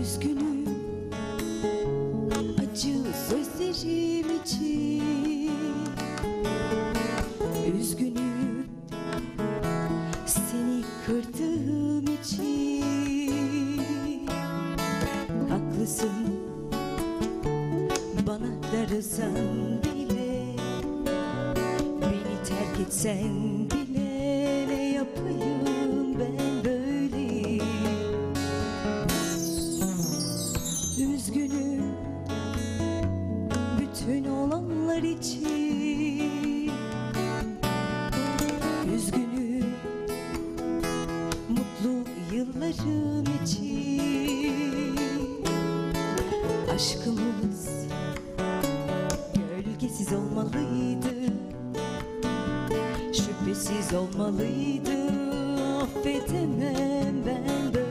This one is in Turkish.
Üzgünüm acı için Üzgünüm Haklısın bana darılsan bile Beni terk etsen bile ne yapayım ben böyleyim Üzgünüm bütün olanlar için Aşkımız. Gölgesiz olmalıydı. Şüphesiz olmalıydı. Affedemem ben